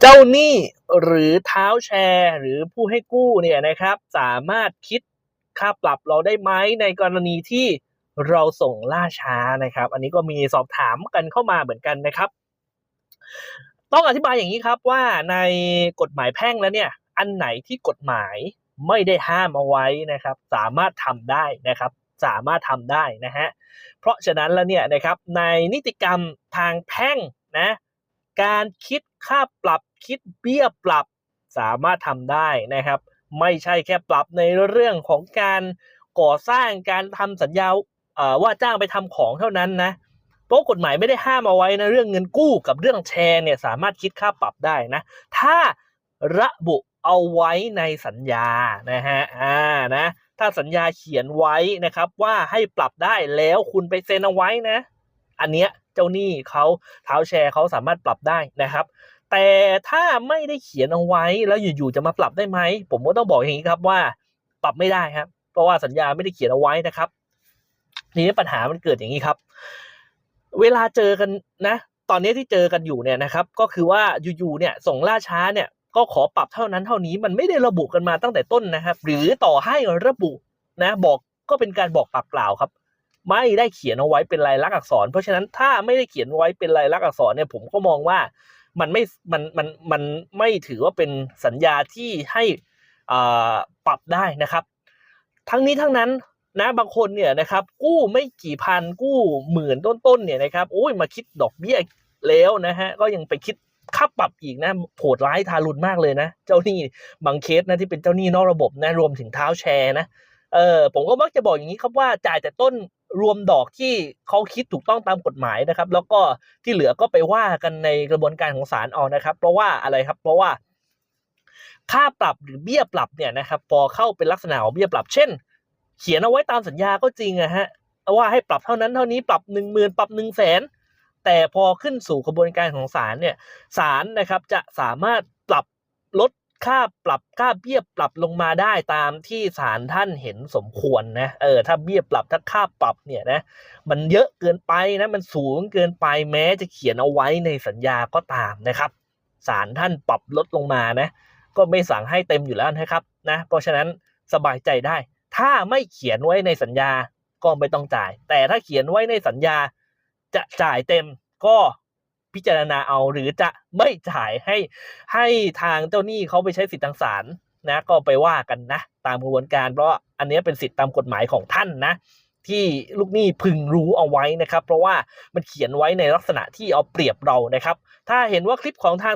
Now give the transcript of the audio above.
เจ้าหนี้หรือเท้าแชร์ หรือผู้ให้กู้เนี่ยนะครับ สามารถคิดค่าปรับเราได้ไหมในกรณีที่เราส่งล่าช้านะครับ อันนี้ก็มีสอบถามกันเข้ามาเหมือนกันนะครับ ต้องอธิบายอย่างนี้ครับว่าในกฎหมายแพ่งแล้วเนี่ย อันไหนที่กฎหมายไม่ได้ห้ามเอาไว้นะครับ สามารถทำได้นะครับ สามารถทำได้นะฮะเพราะฉะนั้นแล้วเนี่ยนะครับในนิติกรรมทางแพ่งนะ การคิดค่าปรับคิดเบี้ยปรับสามารถทำได้นะครับ ไม่ใช่แค่ปรับในเรื่องของการก่อสร้างการทำสัญญาว่าจ้างไปทำของเท่านั้นนะเพราะกฎหมายไม่ได้ห้ามเอาไว้นะเรื่องเงินกู้กับเรื่องแชร์เนี่ยสามารถคิดค่าปรับได้นะ ถ้าระบุเอาไว้ในสัญญานะฮะอ่านะถ้าสัญญาเขียนไว้นะครับว่าให้ปรับได้แล้วคุณไปเซ็นเอาไว้นะ อันเนี้ย เจ้าหนี้เขาเท้าแชร์เขาสามารถปรับได้นะครับ แต่ถ้าไม่ได้เขียนเอาไว้แล้วอยู่ๆจะมาปรับได้ไหม ผมก็ต้องบอกอย่างนี้ครับว่า ปรับไม่ได้ครับ เพราะว่าสัญญาไม่ได้เขียนเอาไว้นะครับทีนี้ปัญหามันเกิดอย่างนี้ครับ เวลาเจอกันนะ ตอนนี้ที่เจอกันอยู่เนี่ยนะครับ ก็คือว่าอยู่ๆเนี่ยส่งล่าช้าเนี่ยก็ขอปรับเท่านั้นเท่านี้มันไม่ได้ระบุกันมาตั้งแต่ต้นนะครับ หรือต่อให้ระบุนะ บอกก็เป็นการบอกปากเปล่าครับ ไม่ได้เขียนเอาไว้เป็นลายลักษณ์อักษร เพราะฉะนั้นถ้าไม่ได้เขียนไว้เป็นลายลักษณ์อักษรเนี่ยผมก็มองว่ามันไม่ มัน มัน มันไม่ถือว่าเป็นสัญญาที่ให้อ่าปรับได้นะครับ ทั้งนี้ทั้งนั้นนะบางคนเนี่ยนะครับกู้ไม่กี่พันกู้หมื่นต้นๆเนี่ยนะครับโอ้ยมาคิดดอกเบี้ยแล้วนะฮะก็ยังไปคิดค่าปรับอีกนะโหดร้ายทารุณมากเลยนะ เจ้าหนี้บางเคสนะที่เป็นเจ้าหนี้นอกระบบนะรวมถึงเท้าแชร์นะเออผมก็มักจะบอกอย่างนี้ครับว่าจ่ายแต่ต้น รวมดอกที่เขาคิดถูกต้องตามกฎหมายนะครับ แล้วก็ที่เหลือก็ไปว่ากันในกระบวนการของศาลเอานะครับ เพราะว่าอะไรครับ เพราะว่า ค่าปรับหรือเบี้ยปรับเนี่ยนะครับ พอเข้าเป็นลักษณะของเบี้ยปรับ เช่น เขียนเอาไว้ตามสัญญาก็จริงอะฮะว่าให้ปรับเท่านั้นเท่านี้ปรับหนึ่งหมื่นปรับหนึ่งแสนแต่พอขึ้นสู่กระบวนการของศาลเนี่ยศาลนะครับจะสามารถปรับลด ค่าปรับค่าเบี้ยปรับลงมาได้ตามที่ศาลท่านเห็นสมควรนะเออถ้าเบี้ยปรับถ้าค่าปรับเนี่ยนะมันเยอะเกินไปนะมันสูงเกินไปแม้จะเขียนเอาไว้ในสัญญาก็ตามนะครับศาลท่านปรับลดลงมานะก็ไม่สั่งให้เต็มอยู่แล้วนะครับนะเพราะฉะนั้นสบายใจได้ ถ้าไม่เขียนไว้ในสัญญาก็ไม่ต้องจ่าย แต่ถ้าเขียนไว้ในสัญญาจะจ่ายเต็มก็ พิจารณาเอา หรือจะไม่จ่ายให้ให้ทางเจ้าหนี้เขาไปใช้สิทธิทางศาลนะก็ไปว่ากันนะ ตามกระบวนการ เพราะอันนี้เป็นสิทธิตามกฎหมายของท่านนะ ที่ลูกหนี้พึงรู้เอาไว้นะครับ เพราะว่ามันเขียนไว้ในลักษณะที่เอาเปรียบเรานะครับ ถ้าเห็นว่าคลิปของทาง